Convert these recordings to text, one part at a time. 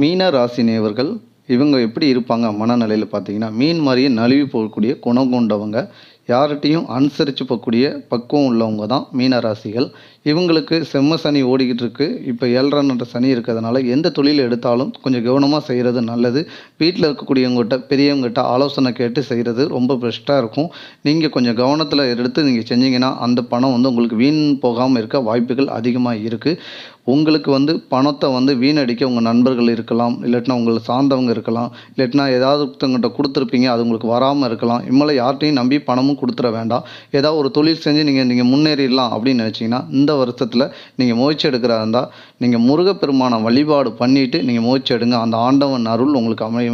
மீன ராசி நேவர்கள் இவங்க எப்படி இருப்பாங்க மனநிலையில் பார்த்தீங்கன்னா மீன் மாதிரியே நழுவி போகக்கூடிய குணம் கொண்டவங்க யார்கிட்டையும் அனுசரித்து போகக்கூடிய பக்குவம் உள்ளவங்க தான் மீன ராசிகள். இவங்களுக்கு செம்ம சனி ஓடிக்கிட்டு இருக்கு. இப்போ ஏழ்ரன்ற சனி இருக்கிறதுனால எந்த தொழில் எடுத்தாலும் கொஞ்சம் கவனமாக செய்கிறது நல்லது. வீட்டில் இருக்கக்கூடியவங்ககிட்ட பெரியவங்ககிட்ட ஆலோசனை கேட்டு செய்கிறது ரொம்ப பெஸ்ட்டாக இருக்கும். நீங்கள் கொஞ்சம் கவனத்தில் எடுத்து நீங்கள் செஞ்சீங்கன்னா அந்த பணம் வந்து உங்களுக்கு வீண் போகாமல் இருக்க வாய்ப்புகள் அதிகமாக இருக்குது உங்களுக்கு வந்து பணத்தை வந்து வீணடிக்க உங்கள் நண்பர்கள் இருக்கலாம் இல்லாட்டினா உங்களை சார்ந்தவங்க இருக்கலாம் இல்லாட்டினா ஏதாவது ஒருத்தவங்ககிட்ட கொடுத்துருப்பீங்க அது உங்களுக்கு வராமல் இருக்கலாம். இம்மலை யார்ட்டையும் நம்பி பணமும் கொடுத்துட வேண்டாம். ஏதாவது ஒரு தொழில் செஞ்சு நீங்கள் நீங்கள் முன்னேறிடலாம் அப்படின்னு நினச்சிங்கன்னா இந்த வருஷத்தில் நீங்கள் முயற்சி எடுக்கிறதா இருந்தால் நீங்கள் முருகப்பெருமான வழிபாடு பண்ணிவிட்டு நீங்கள் முயற்சி எடுங்க. அந்த ஆண்டவன் அருள் உங்களுக்கு அமைய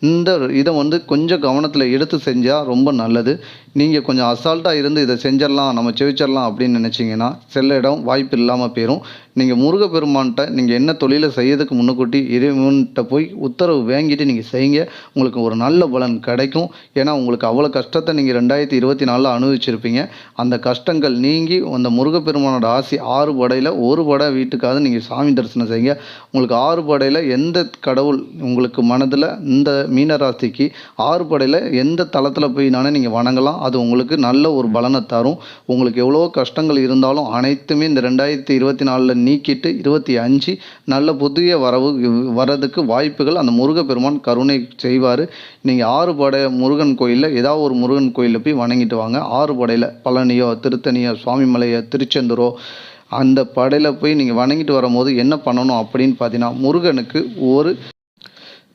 இந்த இதை வந்து கொஞ்சம் கவனத்தில் எடுத்து செஞ்சால் ரொம்ப நல்லது. நீங்கள் கொஞ்சம் அசால்ட்டாக இருந்து இதை செஞ்சிடலாம் நம்ம செவிச்சிடலாம் அப்படின்னு நினச்சிங்கன்னா செல்ல இடம் வாய்ப்பு இல்லாமல் போயிடும் நீங்கள் முருகப்பெருமான்கிட்ட நீங்கள் என்ன தொழிலை செய்யறதுக்கு முன்னுக்கூட்டி இறைவன்கிட்ட போய் உத்தரவு வாங்கிட்டு நீங்கள் செய்யுங்க. உங்களுக்கு ஒரு நல்ல பலன் கிடைக்கும். ஏன்னா உங்களுக்கு அவ்வளோ கஷ்டத்தை நீங்கள் ரெண்டாயிரத்தி இருபத்தி நாலில் அனுபவிச்சிருப்பீங்க. அந்த கஷ்டங்கள் நீங்கி அந்த முருகப்பெருமானோட ஆசி ஆறு படையில் ஒரு படை வீட்டுக்காவது நீங்கள் சாமி தரிசனம் செய்யுங்க. உங்களுக்கு ஆறு படையில் எந்த கடவுள் உங்களுக்கு மனதில் இந்த மீனராசிக்கு ஆறு படையில் எந்த தளத்தில் போய் நானே நீங்கள் வணங்கலாம். அது உங்களுக்கு நல்ல ஒரு பலனை தரும். உங்களுக்கு எவ்வளோ கஷ்டங்கள் இருந்தாலும் அனைத்துமே இந்த ரெண்டாயிரத்தி இருபத்தி நாலில் நீக்கிட்டு இருபத்தி அஞ்சு நல்ல புதிய வரவு வர்றதுக்கு வாய்ப்புகள். அந்த முருகப்பெருமான் கருணை செய்வார். நீங்கள் ஆறு படை முருகன் கோயிலில் ஏதாவது ஒரு முருகன் கோயிலில் போய் வணங்கிட்டு வாங்க. ஆறு படையில் பழனியோ திருத்தணியோ சுவாமிமலையோ திருச்செந்தூரோ அந்த படையில் போய் நீங்கள் வணங்கிட்டு வரும்போது என்ன பண்ணணும் அப்படின்னு பார்த்தீங்கன்னா முருகனுக்கு ஒரு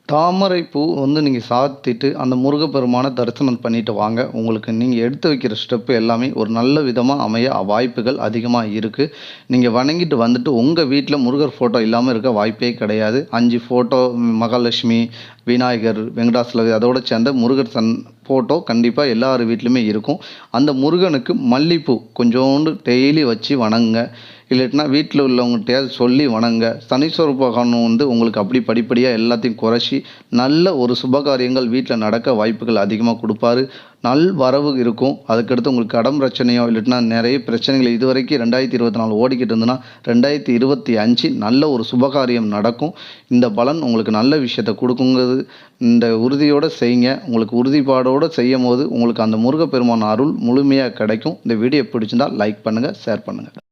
தாமரை பூ வந்து நீங்கள் சாத்திட்டு அந்த முருகப்பெருமானை தரிசனம் பண்ணிட்டு வாங்க. உங்களுக்கு நீங்கள் எடுத்து வைக்கிற ஸ்டெப்பு எல்லாமே ஒரு நல்ல விதமாக அமைய வாய்ப்புகள் அதிகமாக இருக்குது நீங்கள் வணங்கிட்டு வந்துட்டு உங்கள் வீட்டில் முருகர் ஃபோட்டோ இல்லாமல் இருக்க வாய்ப்பே கிடையாது. அஞ்சு ஃபோட்டோ மகாலட்சுமி விநாயகர் வெங்கடாசலவி அதோட சேர்ந்த முருகர் சன் ஃபோட்டோ கண்டிப்பாக எல்லார் வீட்லேயுமே இருக்கும். அந்த முருகனுக்கு மல்லிப்பூ கொஞ்சோண்டு டெய்லி வச்சு வணங்குங்க. இல்லாட்டினா வீட்டில் உள்ளவங்ககிட்டயாவது சொல்லி வணங்க சனீஸ்வர பகவான் வந்து உங்களுக்கு அப்படி படிப்படியாக எல்லாத்தையும் குறைச்சி நல்ல ஒரு சுபகாரியங்கள் வீட்டில் நடக்க வாய்ப்புகள் அதிகமாக கொடுப்பாரு. நல் வரவு இருக்கும். அதுக்கடுத்து உங்களுக்கு கடன் பிரச்சனையோ இல்லாட்டினா நிறைய பிரச்சனைகள் இது வரைக்கும் ரெண்டாயிரத்தி இருபத்தி நாலு ஓடிக்கிட்டு இருந்ததுன்னா ரெண்டாயிரத்தி இருபத்தி அஞ்சு நல்ல ஒரு சுபகாரியம் நடக்கும். இந்த பலன் உங்களுக்கு நல்ல விஷயத்தை கொடுக்குங்கிறது இந்த உறுதியோடு செய்யுங்க. உங்களுக்கு உறுதிப்பாடோடு செய்யும் போது உங்களுக்கு அந்த முருகப்பெருமான் அருள் முழுமையாக கிடைக்கும். இந்த வீடியோ பிடிச்சிருந்தால் லைக் பண்ணுங்கள் ஷேர் பண்ணுங்கள்